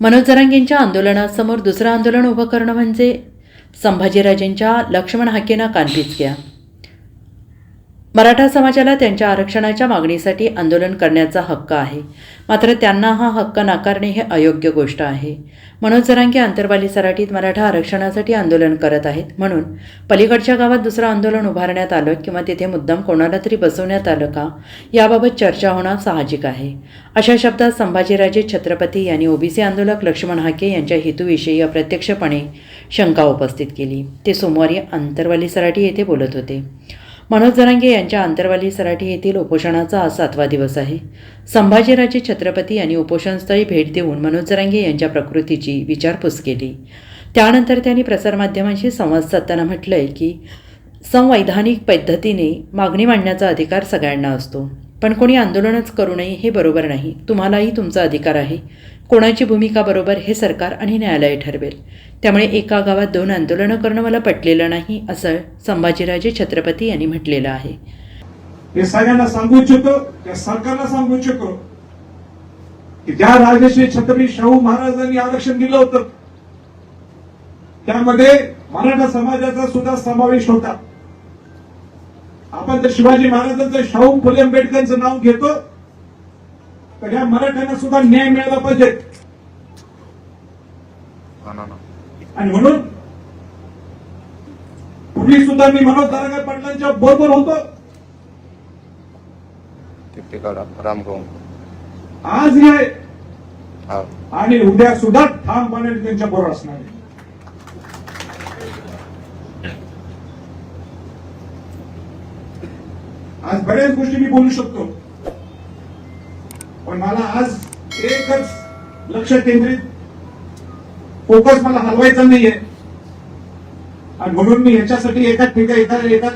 मनोज जरांगेंच्या आंदोलनासमोर दुसरं आंदोलन उभं करणं म्हणजे संभाजीराजेंच्या लक्ष्मण हाकेना कानपीच घ्या मराठा समाजाला त्यांच्या आरक्षणाच्या मागणीसाठी आंदोलन करण्याचा हक्क आहे. मात्र त्यांना हा हक्क नाकारणे हे अयोग्य गोष्ट आहे. मनोज जरांगे आंतरवाली सराटीत मराठा आरक्षणासाठी आंदोलन करत आहेत म्हणून पलीकडच्या गावात दुसरं आंदोलन उभारण्यात आलं किंवा तिथे मुद्दाम कोणाला तरी बसवण्यात आलं का याबाबत चर्चा होणं साहजिक आहे. अशा शब्दात संभाजीराजे छत्रपती यांनी ओबीसी आंदोलक लक्ष्मण हाके यांच्या हेतूविषयी अप्रत्यक्षपणे शंका उपस्थित केली. ते सोमवारी आंतरवाली सराटी येथे बोलत होते. मनोज जरांगे यांच्या आंतरवाली सराठी येथील उपोषणाचा आज सातवा दिवस आहे. संभाजीराजे छत्रपती यांनी उपोषणस्थळी भेट देऊन मनोज जरांगे यांच्या प्रकृतीची विचारपूस केली. त्यानंतर त्यांनी प्रसारमाध्यमांशी संवाद साधताना म्हटलंय की संवैधानिक पद्धतीने मागणी मांडण्याचा अधिकार सगळ्यांना असतो. पण कोणी आंदोलनच करू नये हे बरोबर नाही. तुम्हालाही तुमचा अधिकार आहे. कोणाची भूमिका बरोबर हे सरकार आणि न्यायालय ठरवेल. त्यामुळे एका गावात दोन आंदोलनं करणं मला पटलेलं नाही असं संभाजीराजे छत्रपती यांनी म्हटलेलं आहे. हे सगळ्यांना सांगू इच्छितो त्या सरकारला सांगू इच्छितो की ज्या राजश्री छत्रपती शाहू महाराजांनी आरक्षण दिलं होतं त्यामध्ये मराठा समाजाचा सुद्धा समावेश होता. आपण जर शिवाजी महाराजांचं शाहू फुले आंबेडकरांचं नाव घेतो. तर या मराठ्यांना सुद्धा न्याय मिळाला पाहिजे. आणि म्हणून पूर्वी सुद्धा मी मनोज दारागार पाटलांच्या बरोबर होतो. आज हा आणि उद्या सुद्धा ठामपणे त्यांच्या बरोबर असणार आहे. आज बऱ्याच गोष्टी मी बोलू शकतो. पण मला आज एकच लक्ष केंद्रित फोकस मला हलवायचा नाहीये. आणि म्हणून मी याच्यासाठी एका ठिकाणी एका एका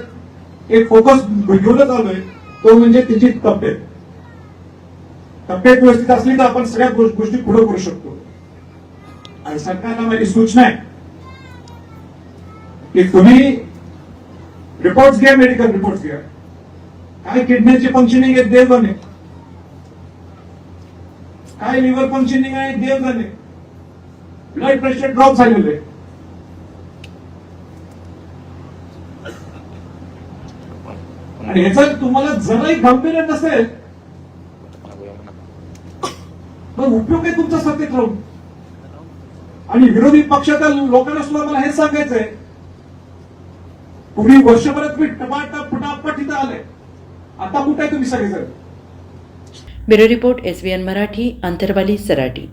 एक फोकस घेऊनच आलोय. तो म्हणजे तिची तब्येत. तब्येत व्यवस्थित असली तर आपण सगळ्या गोष्टी पुढे करू शकतो. आणि सरकारला माझी सूचना आहे की तुम्ही रिपोर्ट्स घ्या मेडिकल रिपोर्ट्स घ्या. काय किडनीचे फंक्शनिंग आहे देव बने. काय लिव्हर फंक्शनिंग आहे देव बने. ब्लड प्रेशर ड्रॉप झालेले आणि ह्याचा तुम्हाला जराही गांभीर्य नसेल तर मग उपयोग आहे तुमचा सत्तेत राहून आणि विरोधी पक्षाच्या लोकांना सुद्धा मला हेच सांगायचंय पूर्वी वर्षभरात मी टमाटा आता कुठे आहे तुम्ही सगळेजण? Bureau report S B N Marathi Antarwali Sarati.